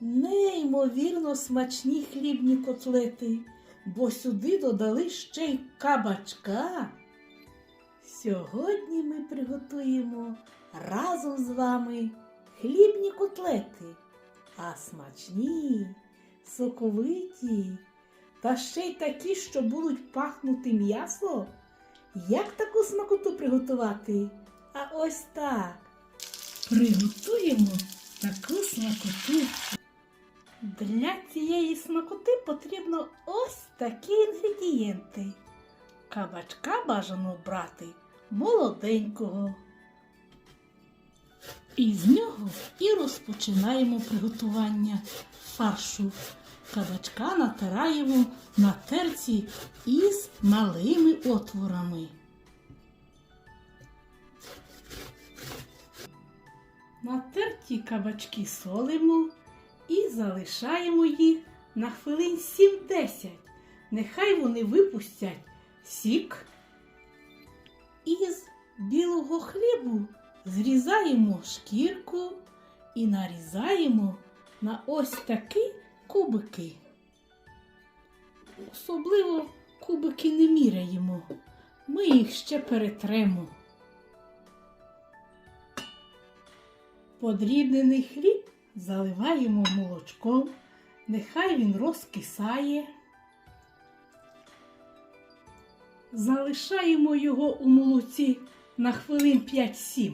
Неймовірно смачні хлібні котлети, бо сюди додали ще й кабачка. Сьогодні ми приготуємо разом з вами хлібні котлети, а смачні, соковиті та ще й такі, що будуть пахнути м'ясо. Як таку смакоту приготувати? А ось так. Приготуємо таку смакоту. Для цієї смакоти потрібно ось такі інгредієнти. Кабачка бажано брати молоденького. І з нього і розпочинаємо приготування фаршу. Кабачка натираємо на терці із малими отворами. Натерті кабачки солимо і залишаємо їх на хвилин 7-10. Нехай вони випустять сік. Із білого хлібу зрізаємо шкірку і нарізаємо на ось такі кубики. Особливо кубики не міряємо. Ми їх ще перетремо. Подрібнений хліб заливаємо молочком, нехай він розкисає. Залишаємо його у молоці на хвилин 5-7.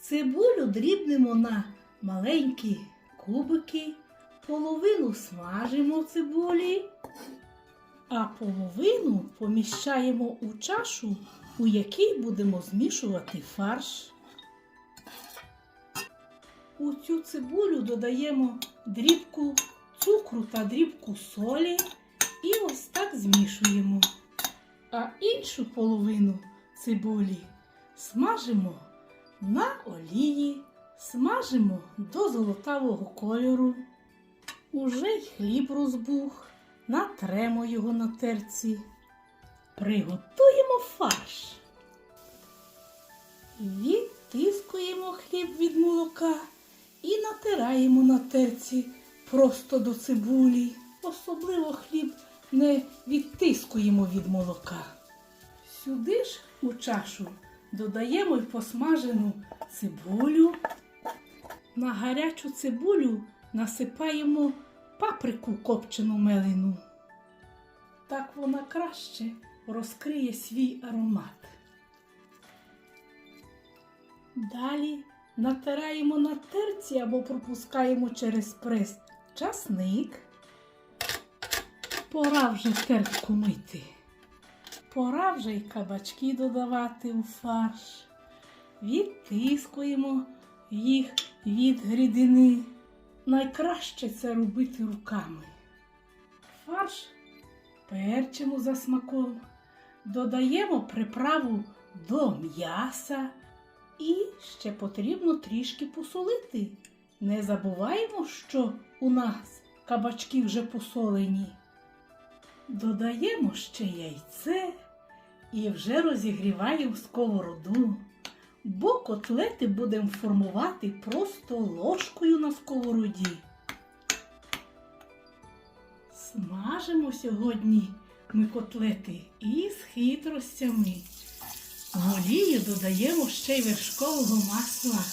Цибулю дрібнемо на маленькі кубики, половину смажимо цибулі, а половину поміщаємо у чашу, у якій будемо змішувати фарш. У цю цибулю додаємо дрібку цукру та дрібку солі і ось так змішуємо. А іншу половину цибулі смажимо на олії, смажимо до золотавого кольору. Уже й хліб розбух, натремо його на терці. Приготуємо фарш. Відтискуємо хліб від молока і натираємо на терці просто до цибулі. Особливо хліб не відтискуємо від молока. Сюди ж у чашу додаємо й посмажену цибулю. На гарячу цибулю насипаємо паприку копчену мелину. Так вона краще розкриє свій аромат. Далі натираємо на терці або пропускаємо через прес часник. Пора вже тертку мити. Пора вже й кабачки додавати у фарш. Відтискуємо їх від грідини. Найкраще це робити руками. Фарш перчимо за смаком, додаємо приправу до м'яса і ще потрібно трішки посолити. Не забуваємо, що у нас кабачки вже посолені. Додаємо ще яйце і вже розігріваємо сковороду, бо котлети будемо формувати просто ложкою на сковороді. Смажимо сьогодні ми котлети із хитростями. В олію додаємо ще й вершкового масла.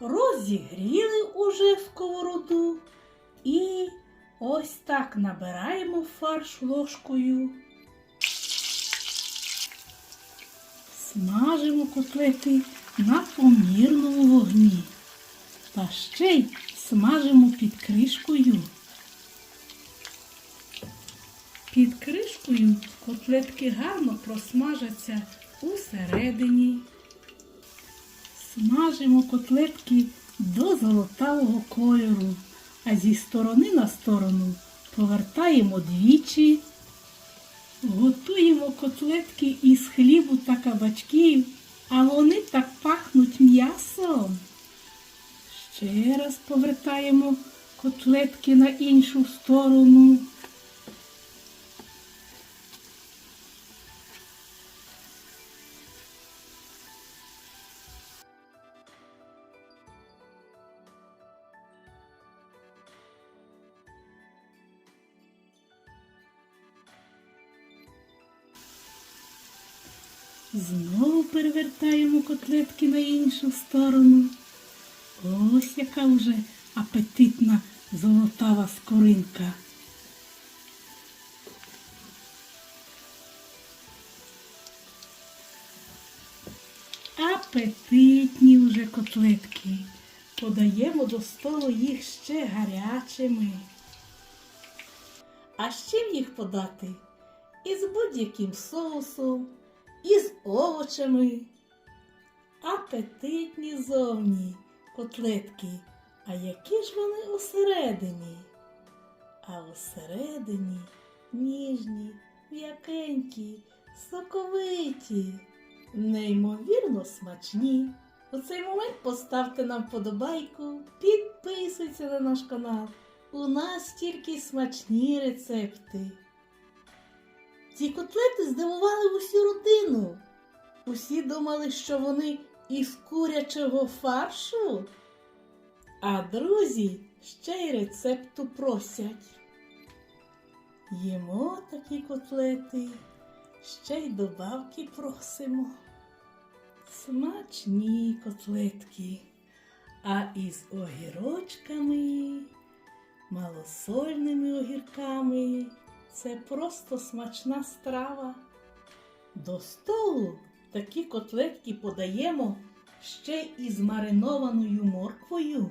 Розігріли уже сковороду і ось так набираємо фарш ложкою. Смажимо котлети на помірному вогні. Та ще й смажимо під кришкою. Під кришкою котлетки гарно просмажаться усередині. Смажимо котлетки до золотавого кольору, а зі сторони на сторону повертаємо двічі. Готуємо котлетки із хлібу та кабачків, а вони так пахнуть м'ясом. Ще раз повертаємо котлетки на іншу сторону. Знову перевертаємо котлетки на іншу сторону. Ось яка вже апетитна золотава скоринка. Апетитні вже котлетки. Подаємо до столу їх ще гарячими. А чим їх подати? Із будь-яким соусом, із овочами. Апетитні зовні котлетки. А які ж вони усередині? А усередині ніжні, м'якенькі, соковиті, неймовірно смачні. У цей момент поставте нам вподобайку, підписуйтесь на наш канал. У нас тільки смачні рецепти. Ці котлети здивували усю родину. Усі думали, що вони із курячого фаршу. А друзі ще й рецепту просять. Їмо такі котлети, ще й добавки просимо. Смачні котлетки, а із огірочками, малосольними огірками. Це просто смачна страва. До столу такі котлетки подаємо ще із маринованою морквою